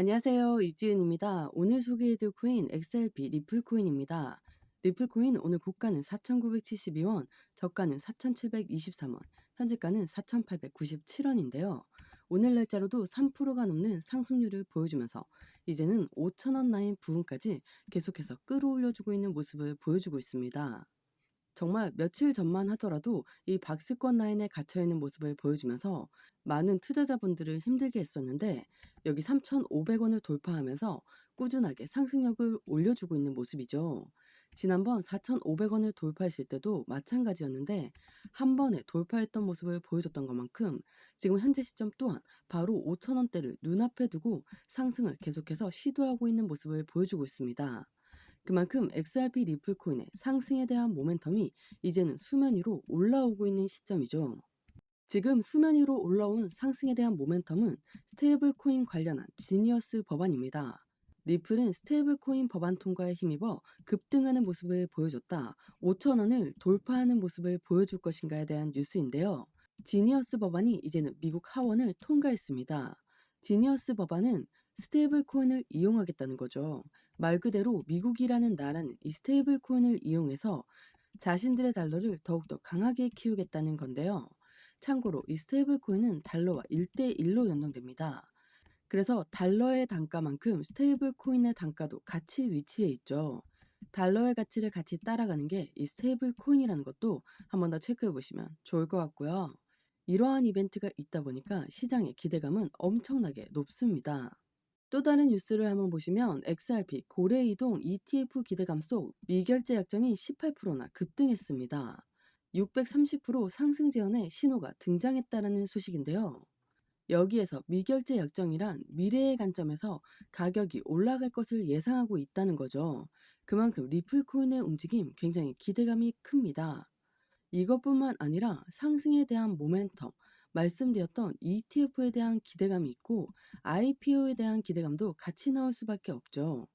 안녕하세요. 이지은입니다. 오늘 소개해드릴 코인 XRP 리플 코인입니다. 리플 코인 오늘 고가는 4,972원, 저가는 4,723원, 현재가는 4,897원인데요. 오늘 날짜로도 3%가 넘는 상승률을 보여주면서 이제는 5,000원 라인 부분까지 계속해서 끌어올려주고 있는 모습을 보여주고 있습니다. 정말 며칠 전만 하더라도 이 박스권 라인에 갇혀 있는 모습을 보여주면서 많은 투자자분들을 힘들게 했었는데 여기 3,500원을 돌파하면서 꾸준하게 상승력을 올려주고 있는 모습이죠. 지난번 4,500원을 돌파했을 때도 마찬가지였는데 한 번에 돌파했던 모습을 보여줬던 것만큼 지금 현재 시점 또한 바로 5,000원대를 눈앞에 두고 상승을 계속해서 시도하고 있는 모습을 보여주고 있습니다. 그만큼 XRP 리플 코인의 상승에 대한 모멘텀이 이제는 수면 위로 올라오고 있는 시점이죠. 지금 수면 위로 올라온 상승에 대한 모멘텀은 스테이블 코인 관련한 지니어스 법안입니다. 리플은 스테이블 코인 법안 통과에 힘입어 급등하는 모습을 보여줬다. 5천원을 돌파하는 모습을 보여줄 것인가에 대한 뉴스인데요. 지니어스 법안이 이제는 미국 하원을 통과했습니다. 지니어스 법안은 스테이블 코인을 이용하겠다는 거죠. 말 그대로 미국이라는 나라는 이 스테이블 코인을 이용해서 자신들의 달러를 더욱더 강하게 키우겠다는 건데요. 참고로 이 스테이블 코인은 달러와 1대1로 연동됩니다. 그래서 달러의 단가만큼 스테이블 코인의 단가도 같이 위치해 있죠. 달러의 가치를 같이 따라가는 게 이 스테이블 코인이라는 것도 한 번 더 체크해 보시면 좋을 것 같고요. 이러한 이벤트가 있다 보니까 시장의 기대감은 엄청나게 높습니다. 또 다른 뉴스를 한번 보시면 XRP 고래 이동 ETF 기대감 속 미결제 약정이 18%나 급등했습니다. 630% 상승 재현의 신호가 등장했다라는 소식인데요. 여기에서 미결제 약정이란 미래의 관점에서 가격이 올라갈 것을 예상하고 있다는 거죠. 그만큼 리플 코인의 움직임 굉장히 기대감이 큽니다. 이것뿐만 아니라 상승에 대한 모멘텀, 말씀드렸던 ETF에 대한 기대감이 있고 IPO에 대한 기대감도 같이 나올 수밖에 없죠.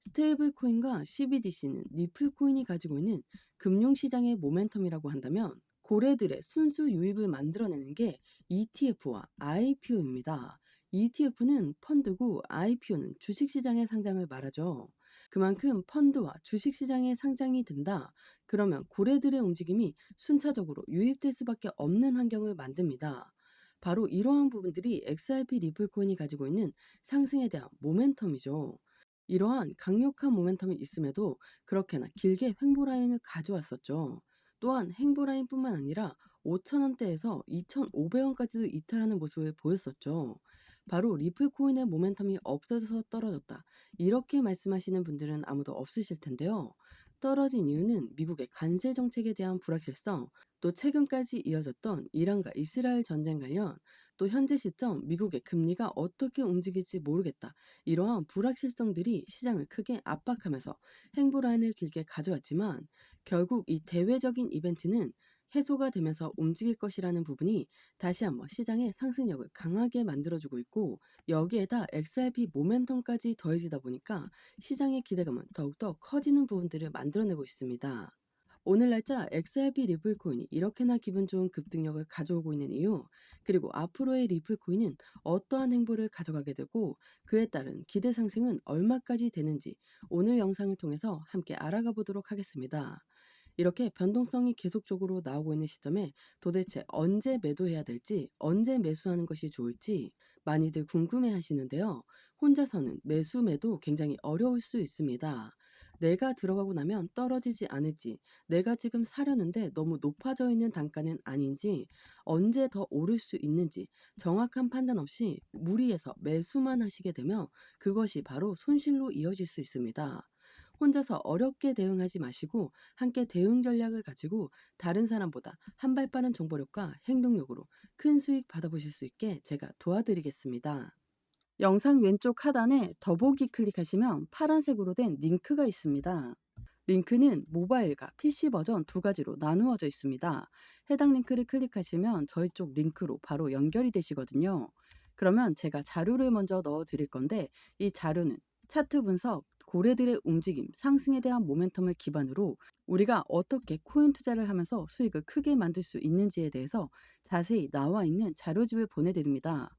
스테이블 코인과 CBDC는 리플 코인이 가지고 있는 금융시장의 모멘텀이라고 한다면 고래들의 순수 유입을 만들어내는 게 ETF와 IPO입니다. ETF는 펀드고 IPO는 주식시장의 상장을 말하죠. 그만큼 펀드와 주식시장에 상장이 된다. 그러면 고래들의 움직임이 순차적으로 유입될 수밖에 없는 환경을 만듭니다. 바로 이러한 부분들이 XRP 리플코인이 가지고 있는 상승에 대한 모멘텀이죠. 이러한 강력한 모멘텀이 있음에도 그렇게나 길게 횡보라인을 가져왔었죠. 또한 횡보라인뿐만 아니라 5천원대에서 2,500원까지도 이탈하는 모습을 보였었죠. 바로 리플 코인의 모멘텀이 없어져서 떨어졌다. 이렇게 말씀하시는 분들은 아무도 없으실 텐데요. 떨어진 이유는 미국의 관세 정책에 대한 불확실성, 또 최근까지 이어졌던 이란과 이스라엘 전쟁 관련, 또 현재 시점 미국의 금리가 어떻게 움직일지 모르겠다. 이러한 불확실성들이 시장을 크게 압박하면서 행보라인을 길게 가져왔지만 결국 이 대외적인 이벤트는 해소가 되면서 움직일 것이라는 부분이 다시 한번 시장의 상승력을 강하게 만들어주고 있고 여기에다 XRP 모멘텀까지 더해지다 보니까 시장의 기대감은 더욱더 커지는 부분들을 만들어내고 있습니다. 오늘 날짜 XRP 리플 코인이 이렇게나 기분 좋은 급등력을 가져오고 있는 이유, 그리고 앞으로의 리플 코인은 어떠한 행보를 가져가게 되고 그에 따른 기대 상승은 얼마까지 되는지 오늘 영상을 통해서 함께 알아가 보도록 하겠습니다. 이렇게 변동성이 계속적으로 나오고 있는 시점에 도대체 언제 매도해야 될지, 언제 매수하는 것이 좋을지 많이들 궁금해 하시는데요. 혼자서는 매수 매도 굉장히 어려울 수 있습니다. 내가 들어가고 나면 떨어지지 않을지, 내가 지금 사려는데 너무 높아져 있는 단가는 아닌지, 언제 더 오를 수 있는지 정확한 판단 없이 무리해서 매수만 하시게 되면 그것이 바로 손실로 이어질 수 있습니다. 혼자서 어렵게 대응하지 마시고 함께 대응 전략을 가지고 다른 사람보다 한 발 빠른 정보력과 행동력으로 큰 수익 받아보실 수 있게 제가 도와드리겠습니다. 영상 왼쪽 하단에 더보기 클릭하시면 파란색으로 된 링크가 있습니다. 링크는 모바일과 PC 버전 두 가지로 나누어져 있습니다. 해당 링크를 클릭하시면 저희 쪽 링크로 바로 연결이 되시거든요. 그러면 제가 자료를 먼저 넣어 드릴 건데 이 자료는 차트 분석, 고래들의 움직임, 상승에 대한 모멘텀을 기반으로 우리가 어떻게 코인 투자를 하면서 수익을 크게 만들 수 있는지에 대해서 자세히 나와 있는 자료집을 보내드립니다.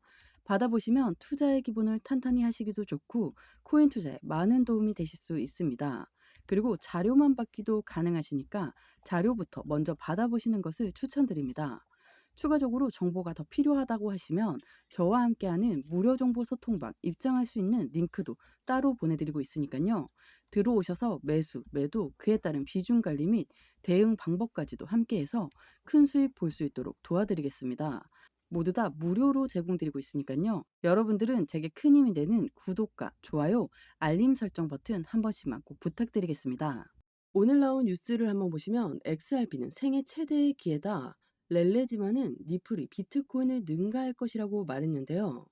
받아보시면 투자의 기본을 탄탄히 하시기도 좋고 코인 투자에 많은 도움이 되실 수 있습니다. 그리고 자료만 받기도 가능하시니까 자료부터 먼저 받아보시는 것을 추천드립니다. 추가적으로 정보가 더 필요하다고 하시면 저와 함께하는 무료 정보 소통방 입장할 수 있는 링크도 따로 보내드리고 있으니까요. 들어오셔서 매수, 매도, 그에 따른 비중 관리 및 대응 방법까지도 함께해서 큰 수익 볼 수 있도록 도와드리겠습니다. 모두 다 무료로 제공드리고 있으니까요. 여러분들은 제게 큰 힘이 되는 구독과 좋아요, 알림 설정 버튼 한 번씩만 꼭 부탁드리겠습니다. 오늘 나온 뉴스를 한번 보시면 XRP는 생애 최대의 기회다. 렐레지만은 니플이 비트코인을 능가할 것이라고 말했는데요.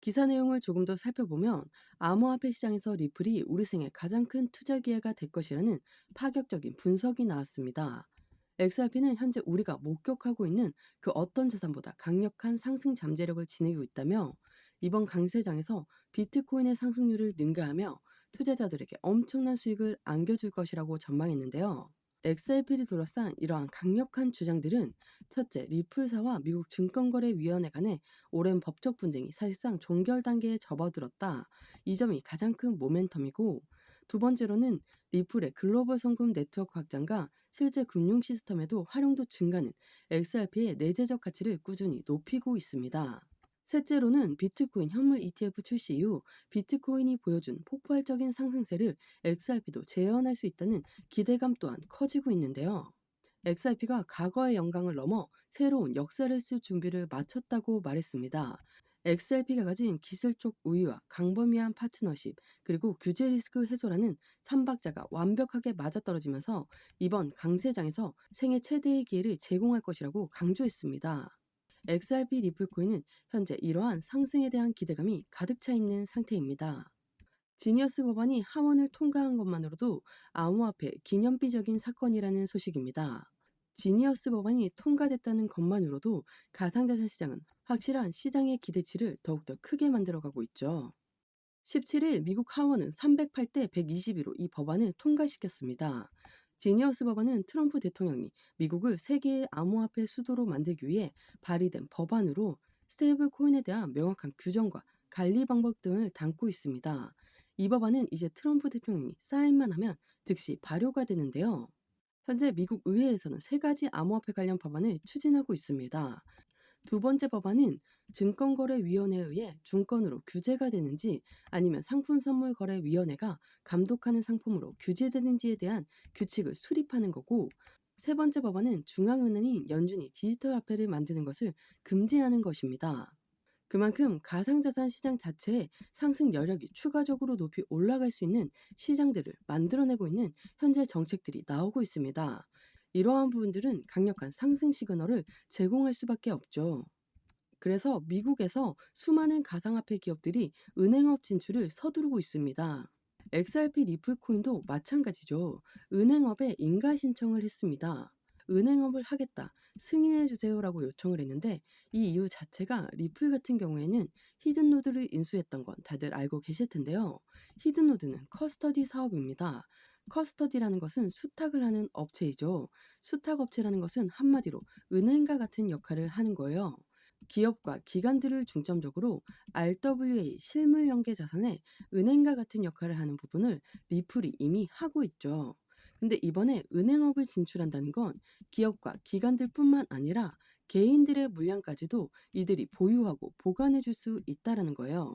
기사 내용을 조금 더 살펴보면 암호화폐 시장에서 리플이 우리 생애 가장 큰 투자 기회가 될 것이라는 파격적인 분석이 나왔습니다. XRP는 현재 우리가 목격하고 있는 그 어떤 자산보다 강력한 상승 잠재력을 지니고 있다며 이번 강세장에서 비트코인의 상승률을 능가하며 투자자들에게 엄청난 수익을 안겨줄 것이라고 전망했는데요. XRP를 둘러싼 이러한 강력한 주장들은 첫째, 리플사와 미국 증권거래위원회 간의 오랜 법적 분쟁이 사실상 종결 단계에 접어들었다. 이 점이 가장 큰 모멘텀이고 두 번째로는 리플의 글로벌 송금 네트워크 확장과 실제 금융 시스템에도 활용도 증가는 XRP의 내재적 가치를 꾸준히 높이고 있습니다. 셋째로는 비트코인 현물 ETF 출시 이후 비트코인이 보여준 폭발적인 상승세를 XRP도 재현할 수 있다는 기대감 또한 커지고 있는데요. XRP가 과거의 영광을 넘어 새로운 역사를 쓸 준비를 마쳤다고 말했습니다. XRP가 가진 기술적 우위와 강범위한 파트너십, 그리고 규제 리스크 해소라는 삼박자가 완벽하게 맞아떨어지면서 이번 강세장에서 생애 최대의 기회를 제공할 것이라고 강조했습니다. XRP 리플코인은 현재 이러한 상승에 대한 기대감이 가득 차 있는 상태입니다. 지니어스 법안이 하원을 통과한 것만으로도 암호화폐 기념비적인 사건이라는 소식입니다. 지니어스 법안이 통과됐다는 것만으로도 가상자산 시장은 확실한 시장의 기대치를 더욱더 크게 만들어가고 있죠. 17일 미국 하원은 308대 122로 이 법안을 통과시켰습니다. 지니어스 법안은 트럼프 대통령이 미국을 세계의 암호화폐 수도로 만들기 위해 발의된 법안으로 스테이블 코인에 대한 명확한 규정과 관리 방법 등을 담고 있습니다. 이 법안은 이제 트럼프 대통령이 사인만 하면 즉시 발효가 되는데요. 현재 미국 의회에서는 세 가지 암호화폐 관련 법안을 추진하고 있습니다. 두 번째 법안은 증권거래위원회에 의해 중건으로 규제가 되는지 아니면 상품선물거래위원회가 감독하는 상품으로 규제되는지에 대한 규칙을 수립하는 거고 세 번째 법안은 중앙은행인 연준이 디지털 화폐를 만드는 것을 금지하는 것입니다. 그만큼 가상자산 시장 자체의 상승 여력이 추가적으로 높이 올라갈 수 있는 시장들을 만들어내고 있는 현재 정책들이 나오고 있습니다. 이러한 부분들은 강력한 상승 시그널을 제공할 수밖에 없죠. 그래서 미국에서 수많은 가상화폐 기업들이 은행업 진출을 서두르고 있습니다. XRP 리플코인도 마찬가지죠. 은행업에 인가 신청을 했습니다. 은행업을 하겠다, 승인해 주세요라고 요청을 했는데 이 이유 자체가 리플 같은 경우에는 히든노드를 인수했던 건 다들 알고 계실 텐데요. 히든노드는 커스터디 사업입니다. 커스터디라는 것은 수탁을 하는 업체이죠. 수탁 업체라는 것은 한마디로 은행과 같은 역할을 하는 거예요. 기업과 기관들을 중점적으로 RWA 실물 연계 자산에 은행과 같은 역할을 하는 부분을 리플이 이미 하고 있죠. 근데 이번에 은행업을 진출한다는 건 기업과 기관들뿐만 아니라 개인들의 물량까지도 이들이 보유하고 보관해 줄 수 있다라는 거예요.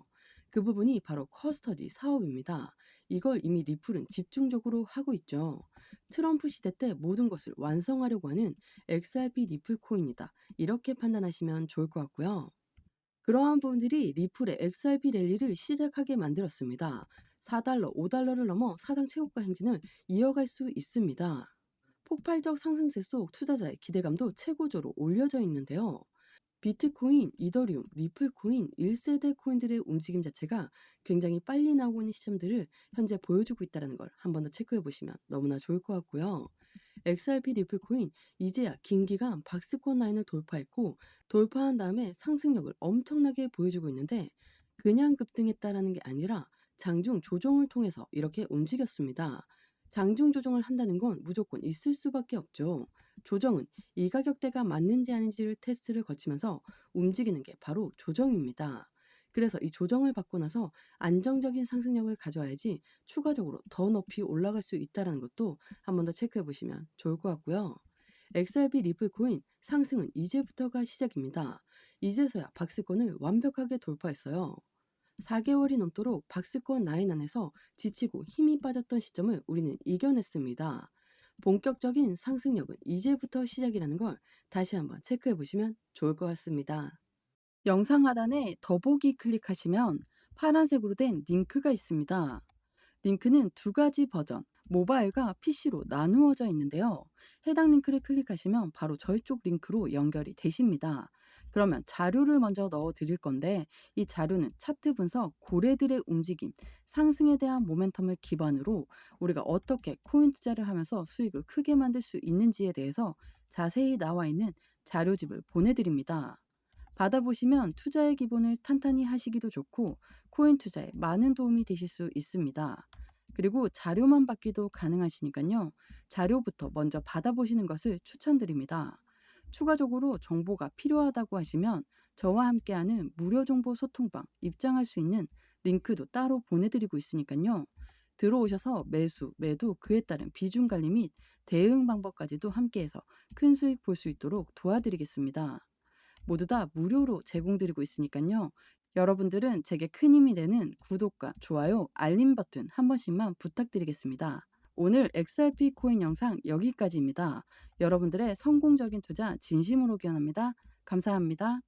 그 부분이 바로 커스터디 사업입니다. 이걸 이미 리플은 집중적으로 하고 있죠. 트럼프 시대 때 모든 것을 완성하려고 하는 XRP 리플 코인이다. 이렇게 판단하시면 좋을 것 같고요. 그러한 부분들이 리플의 XRP 랠리를 시작하게 만들었습니다. 4달러, 5달러를 넘어 사상 최고가 행진을 이어갈 수 있습니다. 폭발적 상승세 속 투자자의 기대감도 최고조로 올려져 있는데요. 비트코인, 이더리움, 리플코인, 1세대 코인들의 움직임 자체가 굉장히 빨리 나오고 있는 시점들을 현재 보여주고 있다는 걸 한 번 더 체크해 보시면 너무나 좋을 것 같고요. XRP 리플코인 이제야 긴 기간 박스권 라인을 돌파했고 돌파한 다음에 상승력을 엄청나게 보여주고 있는데 그냥 급등했다라는 게 아니라 장중 조정을 통해서 이렇게 움직였습니다. 장중 조정을 한다는 건 무조건 있을 수밖에 없죠. 조정은 이 가격대가 맞는지 아닌지를 테스트를 거치면서 움직이는 게 바로 조정입니다. 그래서 이 조정을 받고 나서 안정적인 상승력을 가져와야지 추가적으로 더 높이 올라갈 수 있다는 것도 한 번 더 체크해 보시면 좋을 것 같고요. XRP 리플 코인 상승은 이제부터가 시작입니다. 이제서야 박스권을 완벽하게 돌파했어요. 4개월이 넘도록 박스권 라인 안에서 지치고 힘이 빠졌던 시점을 우리는 이겨냈습니다. 본격적인 상승력은 이제부터 시작이라는 걸 다시 한번 체크해 보시면 좋을 것 같습니다. 영상 하단에 더보기 클릭하시면 파란색으로 된 링크가 있습니다. 링크는 두 가지 버전, 모바일과 PC로 나누어져 있는데요. 해당 링크를 클릭하시면 바로 저희 쪽 링크로 연결이 되십니다. 그러면 자료를 먼저 넣어 드릴 건데 이 자료는 차트 분석, 고래들의 움직임, 상승에 대한 모멘텀을 기반으로 우리가 어떻게 코인 투자를 하면서 수익을 크게 만들 수 있는지에 대해서 자세히 나와 있는 자료집을 보내드립니다. 받아보시면 투자의 기본을 탄탄히 하시기도 좋고 코인 투자에 많은 도움이 되실 수 있습니다. 그리고 자료만 받기도 가능하시니까요. 자료부터 먼저 받아보시는 것을 추천드립니다. 추가적으로 정보가 필요하다고 하시면 저와 함께하는 무료 정보 소통방 입장할 수 있는 링크도 따로 보내드리고 있으니까요. 들어오셔서 매수, 매도, 그에 따른 비중 관리 및 대응 방법까지도 함께해서 큰 수익 볼 수 있도록 도와드리겠습니다. 모두 다 무료로 제공드리고 있으니까요. 여러분들은 제게 큰 힘이 되는 구독과 좋아요, 알림 버튼 한 번씩만 부탁드리겠습니다. 오늘 XRP 코인 영상 여기까지입니다. 여러분들의 성공적인 투자 진심으로 기원합니다. 감사합니다.